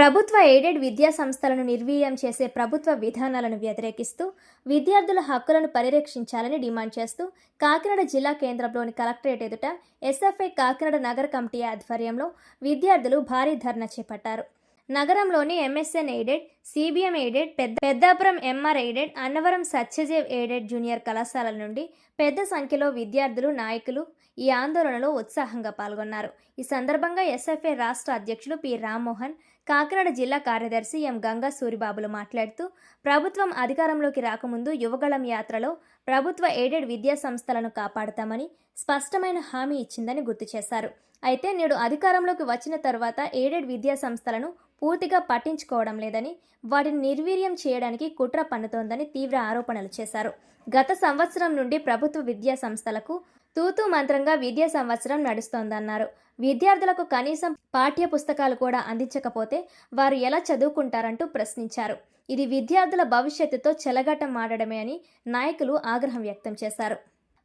ప్రభుత్వ ఎయిడెడ్ విద్యా సంస్థలను నిర్వీర్యం చేసే ప్రభుత్వ విధానాలను వ్యతిరేకిస్తూ విద్యార్థుల హక్కులను పరిరక్షించాలని డిమాండ్ చేస్తూ కాకినాడ జిల్లా కేంద్రంలోని కలెక్టరేట్ ఎదుట ఎస్ఎఫ్ఐ కాకినాడ నగర కమిటీ ఆధ్వర్యంలో విద్యార్థులు భారీ ధర్నా చేపట్టారు. నగరంలోని ఎంఎస్ఎన్ ఎయిడెడ్ సిబిఎం ఎయిడెడ్ పెద్ద Peddapuram MR aided Annavaram Satyadev aided junior కళాశాలల నుండి పెద్ద సంఖ్యలో విద్యార్థులు నాయకులు ఈ ఆందోళనలో ఉత్సాహంగా పాల్గొన్నారు. ఈ సందర్భంగా ఎస్ఎఫ్ఐ రాష్ట్ర అధ్యక్షులు పి. రామ్మోహన్ కాకినాడ జిల్లా కార్యదర్శి ఎం. గంగా సూరిబాబులు మాట్లాడుతూ ప్రభుత్వం అధికారంలోకి రాకముందు యువగళం యాత్రలో ప్రభుత్వ ఎయిడెడ్ విద్యా సంస్థలను కాపాడతామని స్పష్టమైన హామీ ఇచ్చిందని గుర్తు చేశారు. అయితే నేడు అధికారంలోకి వచ్చిన తర్వాత ఎయిడెడ్ విద్యా సంస్థలను పూర్తిగా పట్టించుకోవడం లేదని వాటిని నిర్వీర్యం చేయడానికి కుట్ర పన్నుతోందని తీవ్ర ఆరోపణలు చేశారు. గత సంవత్సరం నుండి ప్రభుత్వ విద్యా సంస్థలకు తూతూ మంత్రంగా విద్యా సంవత్సరం నడుస్తోందన్నారు. విద్యార్థులకు కనీసం పాఠ్య పుస్తకాలు కూడా అందించకపోతే వారు ఎలా చదువుకుంటారంటూ ప్రశ్నించారు. ఇది విద్యార్థుల భవిష్యత్తుతో చెలగాటం ఆడడమే అని నాయకులు ఆగ్రహం వ్యక్తం చేశారు.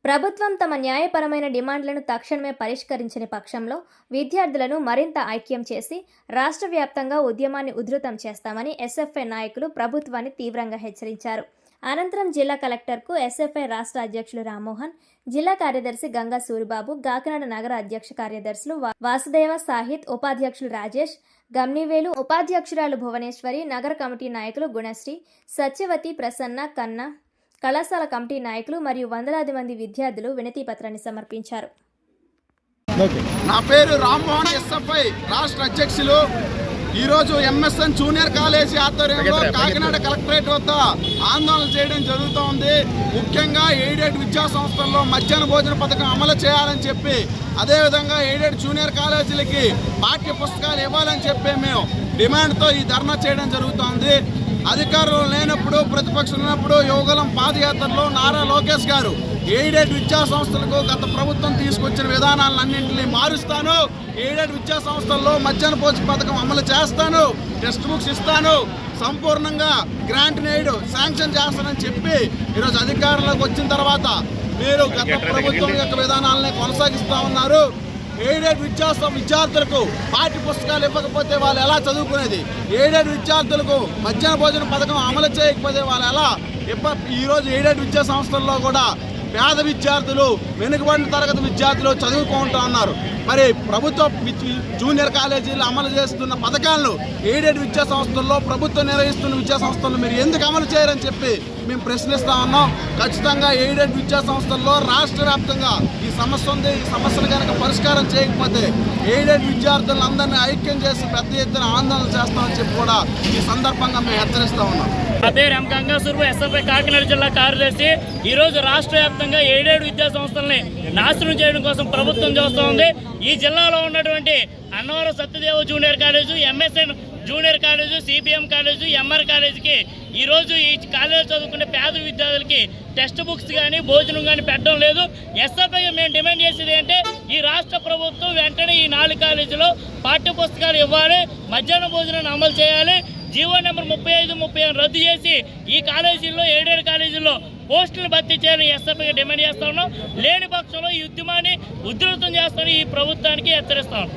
ప్రభుత్వం తమ న్యాయపరమైన డిమాండ్లను తక్షణమే పరిష్కరించని పక్షంలో విద్యార్థులను మరింత ఐక్యం చేసి రాష్ట్ర వ్యాప్తంగా ఉద్యమాన్ని ఉధృతం చేస్తామని ఎస్ఎఫ్ఐ నాయకులు ప్రభుత్వాన్ని తీవ్రంగా హెచ్చరించారు. అనంతరం జిల్లా కలెక్టర్కు ఎస్ఎఫ్ఐ రాష్ట్ర అధ్యక్షులు రామ్మోహన్ జిల్లా కార్యదర్శి గంగా సూరిబాబు కాకినాడ నగర అధ్యక్ష కార్యదర్శులు వాసుదేవ సాహిత్ ఉపాధ్యక్షులు రాజేష్ గమ్నివేలు ఉపాధ్యక్షురాలు భువనేశ్వరి నగర కమిటీ నాయకులు గుణశ్రీ సత్యవతి ప్రసన్న కన్న కళాశాల కమిటీ నాయకులు మరియు వందలాది మంది విద్యార్థులు వినతి పత్రాన్ని సమర్పించారు. నా పేరు రామ్మోహన్ ఎస్ఎఫ్ఐ రాష్ట్ర అధ్యక్షులు. ఈరోజు ఎంఎస్ఎన్ జూనియర్ కాలేజీ ఆధ్వర్యంలో కాకినాడ కలెక్టరేట్ వద్ద ఆందోళన చేయడం జరుగుతోంది ముఖ్యంగా ఎయిడెడ్ విద్యా సంస్థల్లో మధ్యాహ్న భోజన పథకం అమలు చేయాలని చెప్పి అదేవిధంగా ఎయిడెడ్ జూనియర్ కాలేజీలకి పాఠ్య పుస్తకాలు ఇవ్వాలని చెప్పి మేము డిమాండ్తో ఈ ధర్నా చేయడం జరుగుతోంది అధికారులు లేనప్పుడు ప్రతిపక్షం ఉన్నప్పుడు యువగలం పాదయాత్రలో నారా లోకేష్ గారు ఎయిడెడ్ విద్యా సంస్థలకు గత ప్రభుత్వం తీసుకొచ్చిన విధానాలన్నింటినీ మారుస్తాను. ఎయిడెడ్ విద్యా సంస్థల్లో మధ్యాహ్న భోజన పథకం అమలు చేస్తాను. టెక్స్ట్ బుక్స్ ఇస్తాను. సంపూర్ణంగా గ్రాంట్ నేడు శాంక్షన్ చేస్తానని చెప్పి ఈరోజు అధికారంలోకి వచ్చిన తర్వాత మీరు గత ప్రభుత్వం యొక్క విధానాలని కొనసాగిస్తా ఉన్నారు. ఎయిడెడ్ విద్యాసం విద్యార్థులకు పాఠ్య పుస్తకాలు ఇవ్వకపోతే వాళ్ళు ఎలా చదువుకునేది? ఎయిడెడ్ విద్యార్థులకు మధ్యాహ్న భోజన పథకం అమలు చేయకపోతే వాళ్ళు ఎలా ఈరోజు ఎయిడెడ్ విద్యా సంస్థల్లో కూడా పేద విద్యార్థులు వెనుకబడిన తరగతి విద్యార్థులు చదువుకుంటా ఉన్నారు. మరి ప్రభుత్వ జూనియర్ కాలేజీలు అమలు చేస్తున్న పథకాలను ఎయిడెడ్ విద్యా సంస్థల్లో ప్రభుత్వం నిర్వహిస్తున్న విద్యా సంస్థలను మీరు ఎందుకు అమలు చేయరని చెప్పి మేము ప్రశ్నిస్తా ఉన్నాం. ఖచ్చితంగా ఎయిడెడ్ విద్యా సంస్థల్లో రాష్ట్ర వ్యాప్తంగా ఈ సమస్య ఉంది. ఈ సమస్యను కనుక పరిష్కారం చేయకపోతే ఎయిడెడ్ విద్యార్థులందరినీ ఐక్యం చేసి పెద్ద ఎత్తున ఆందోళన చేస్తామని చెప్పి కూడా ఈ సందర్భంగా మేము హెచ్చరిస్తా ఉన్నాం. అదే పేరు గంగా ఎస్ఎఫ్ఐ కాకినాడ జిల్లా కార్యదర్శి. ఈరోజు రాష్ట్ర వ్యాప్తంగా ఏడేడు విద్యా సంస్థల్ని నాశనం చేయడం కోసం ప్రభుత్వం చేస్తూ ఉంది. ఈ జిల్లాలో ఉన్నటువంటి Annavaram Satyadeva junior college MSN junior college CBM college MR కాలేజీకి ఈరోజు ఈ కాలేజీ చదువుకునే పేద విద్యార్థులకి టెక్స్ట్ బుక్స్ కానీ భోజనం కానీ పెట్టడం లేదు. ఎస్ఎఫ్ఐ మేము డిమాండ్ చేసేది ఏంటంటే ఈ రాష్ట్ర ప్రభుత్వం వెంటనే ఈ నాలుగు కాలేజీలో పాఠ్య పుస్తకాలు ఇవ్వాలి. మధ్యాహ్న భోజనాన్ని అమలు చేయాలి. జీవో నెంబర్ ముప్పై ఐదు ముప్పై రద్దు చేసి ఈ కాలేజీల్లో ఏడేడు కాలేజీల్లో పోస్టులు భర్తీ చేయాలని ఎస్ఎఫ్ఐగా డిమాండ్ చేస్తా ఉన్నాం. లేని పక్షంలో ఈ ఉద్యమాన్ని ఉధృతం చేస్తామని ఈ ప్రభుత్వానికి హెచ్చరిస్తాం